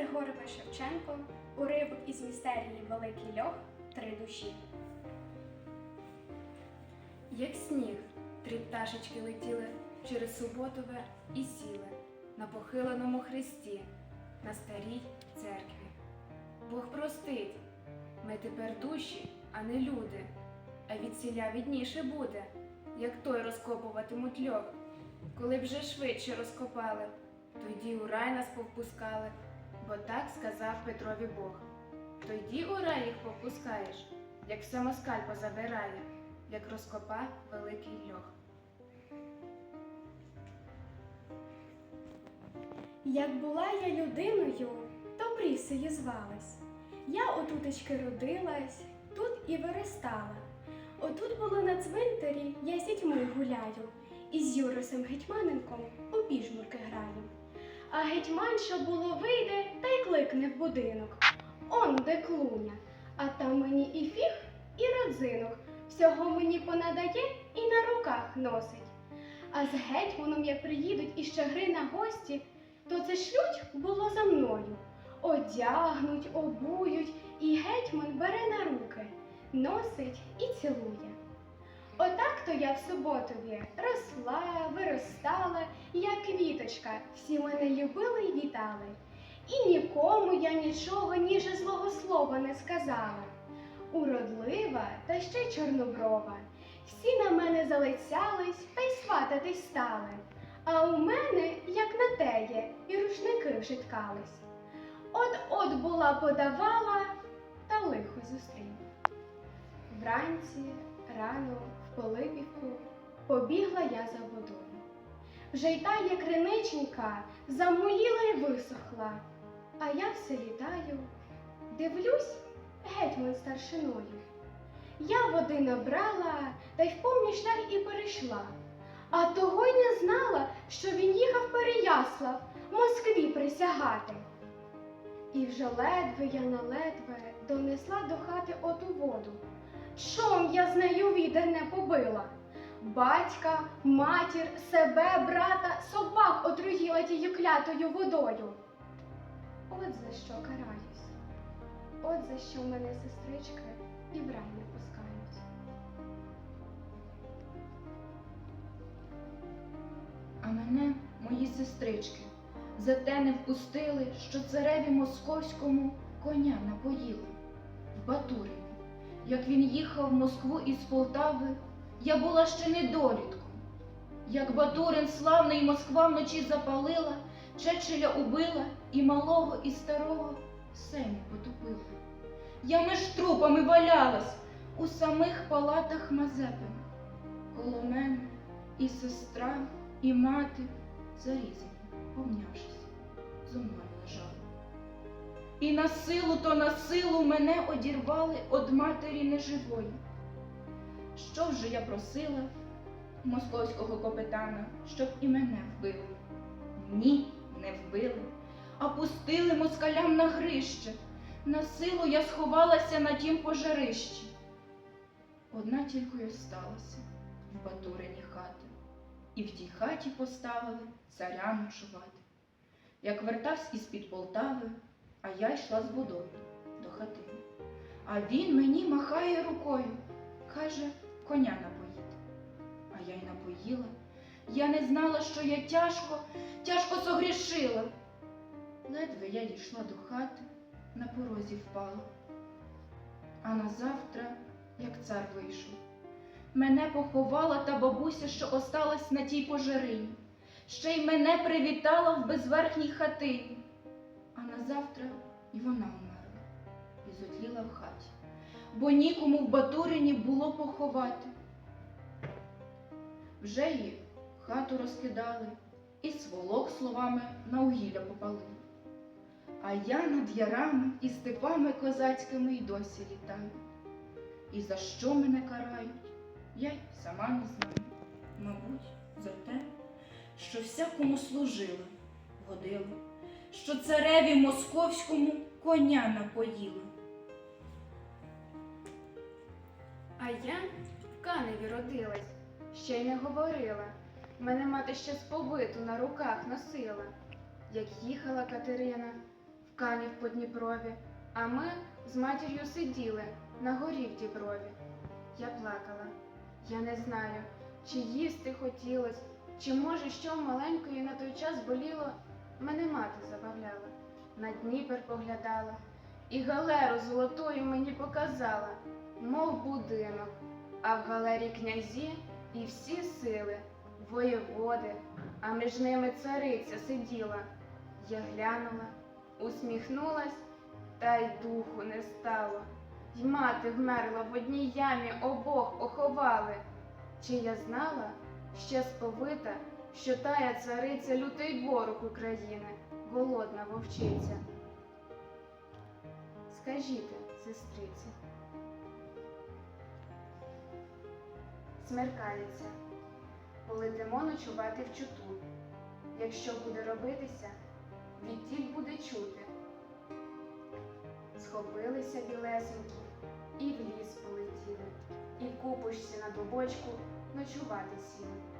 Григорович Шевченко, уривок із містерії Великий Льох Три душі. Як сніг, три пташечки летіли через Суботове і сіли на похиленому хресті на старій церкві. Бог простить, ми тепер душі, а не люди, а від сіля відніше буде, як той розкопуватимуть льох. Коли вже швидше розкопали, тоді у рай нас повпускали, бо так сказав Петрові Бог. Тоді у рай їх повпускаєш, як все москаль позабирає, як розкопа великий льох. Як була я людиною, то прісею звалась. Я отутечки родилась, тут і виростала. Отут було на цвинтарі, я з дітьми гуляю, і з Юрисом Гетьманенком у піжмурки граю. А гетьманша було вийде та й кликне в будинок. Он де клуня, а там мені і фіг, і родзинок. Всього мені понадає і на руках носить. А з гетьманом, як приїдуть іще гри на гості, то це шлють було за мною. Одягнуть, обують, і гетьман бере на руки, носить і цілує. Отак то я в суботові росла, виростала, як квіточка, всі мене любили й вітали. І нікому я нічого ніже злого слова не сказала. Уродлива та ще чорноброва. Всі на мене залицялись та й свататись стали. А у мене, як на теє, і рушники вже ткались. От-от була подавала, та лихо зустрів. Вранці, рано, Полипівку побігла я за водою. Вже й та є криниченька, замуліла й висохла. А я все літаю, дивлюсь, гетьман старшиною. Я води набрала та й в повний шлях і перейшла. А того й не знала, що він їхав Переяслав, Москві присягати. І вже ледве я на ледве донесла до хати оту воду. Чом я з нею відер не побила? Батька, матір, себе, брата, собак отруїла тією клятою водою. От за що караюсь, от за що мене сестрички і в рай не пускають. А мене мої сестрички за те не впустили, що цареві московському коня напоїли в Батурині. Як він їхав в Москву із Полтави, я була ще недолітком. Як Батурин славний Москва вночі запалила, Чечеля убила і малого, і старого семі потопила. Я між трупами валялась у самих палатах Мазепина. Коло мене і сестра, і мати зарізані, обнявшись, зо мною. І на силу то на силу мене одірвали од матері неживої. Що вже я просила московського капетана, щоб і мене вбили? Ні, не вбили, а пустили москалям на грище. На силу я сховалася на тім пожарищі. Одна тільки й осталася в Батурині хати, і в тій хаті поставили царя ночувати. Як вертався із-під Полтави, а я йшла з водою до хатини. А він мені махає рукою, каже, коня напоїти. А я й напоїла. Я не знала, що я тяжко, тяжко согрішила. Ледве я дійшла до хати, на порозі впала. А назавтра, як цар вийшов, мене поховала та бабуся, що осталась на тій пожарині, ще й мене привітала в безверхній хатині. А назавтра і вона вмерла і зотліла в хаті, бо нікому в Батурині було поховати. Вже її хату розкидали і сволок словами на угілля попалили. А я над ярами і степами козацькими й досі літаю. І за що мене карають, я й сама не знаю. Мабуть, за те, що всякому служила, годила, що цареві московському коня напоїла. А я в Каневі родилась, ще й не говорила. Мене мати ще з побиту на руках носила. Як їхала Катерина, в канів по Дніпрові, а ми з матір'ю сиділи на горі в Діброві. Я плакала. Я не знаю, чи їсти хотілось, чи може що маленької на той час боліло, мене мати забавляла, на Дніпер поглядала, і галеру золотою мені показала, мов будинок, а в галері князі і всі сили, воєводи, а між ними цариця сиділа. Я глянула, усміхнулась, та й духу не стало. Й мати вмерла в одній ямі, обох оховали. Чи я знала, ще сповита, що тая цариця лютий ворог України, голодна вовчиця. Скажіть, сестриці. Смеркається, полетимо ночувати в чуту. Якщо буде робитися, відтіль буде чути. Схопилися білесенькі і в ліс полетіли, і в купушці на дубочку ночувати сіли.